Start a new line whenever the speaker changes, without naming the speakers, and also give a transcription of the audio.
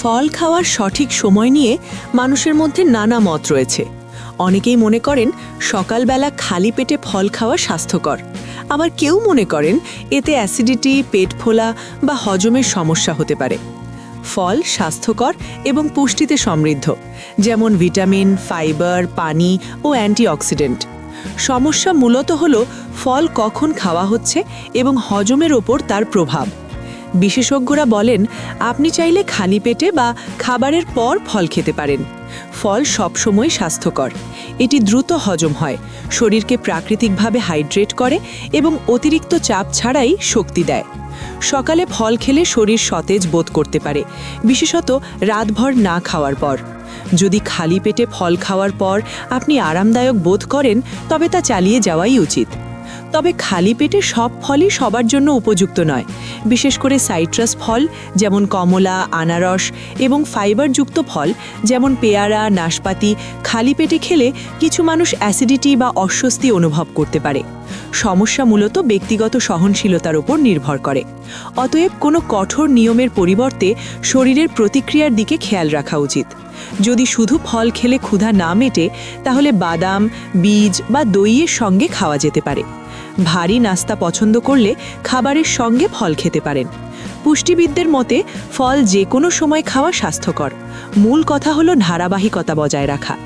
ফল খাওয়ার সঠিক সময় নিয়ে মানুষের মধ্যে নানা মত রয়েছে। অনেকেই মনে করেন সকালবেলা খালি পেটে ফল খাওয়া স্বাস্থ্যকর। আবার কেউ মনে করেন এতে অ্যাসিডিটি, পেট ফোলা বা হজমের সমস্যা হতে পারে। ফল স্বাস্থ্যকর এবং পুষ্টিতে সমৃদ্ধ, যেমন ভিটামিন, ফাইবার, পানি ও অ্যান্টিঅক্সিডেন্ট। সমস্যা মূলত হল ফল কখন খাওয়া হচ্ছে এবং হজমের ওপর তার প্রভাব। বিশেষজ্ঞরা বলেন, আপনি চাইলে খালি পেটে বা খাবারের পর ফল খেতে পারেন। ফল সবসময় স্বাস্থ্যকর। এটি দ্রুত হজম হয়, শরীরকে প্রাকৃতিকভাবে হাইড্রেট করে এবং অতিরিক্ত চাপ ছাড়াই শক্তি দেয়। সকালে ফল খেলে শরীর সতেজ বোধ করতে পারে, বিশেষত রাতভর না খাওয়ার পর। যদি খালি পেটে ফল খাওয়ার পর আপনি আরামদায়ক বোধ করেন, তবে তা চালিয়ে যাওয়াই উচিত। তবে খালি পেটে সব ফলই সবার জন্য উপযুক্ত নয়। বিশেষ করে সাইট্রাস ফল, যেমন কমলা, আনারস এবং ফাইবারযুক্ত ফল, যেমন পেয়ারা, নাশপাতি, খালি পেটে খেলে কিছু মানুষ অ্যাসিডিটি বা অস্বস্তি অনুভব করতে পারে। সমস্যা মূলত ব্যক্তিগত সহনশীলতার উপর নির্ভর করে। অতএব কোনো কঠোর নিয়মের পরিবর্তে শরীরের প্রতিক্রিয়ার দিকে খেয়াল রাখা উচিত। যদি শুধু ফল খেলে ক্ষুধা না মেটে, তাহলে বাদাম, বীজ বা দইয়ের সঙ্গে খাওয়া যেতে পারে। ভারী নাস্তা পছন্দ করলে খাবারের সঙ্গে ফল খেতে পারেন। পুষ্টিবিদদের মতে, ফল যে কোনো সময় খাওয়া স্বাস্থ্যকর। মূল কথা হলো ধারাবাহিকতা বজায় রাখা।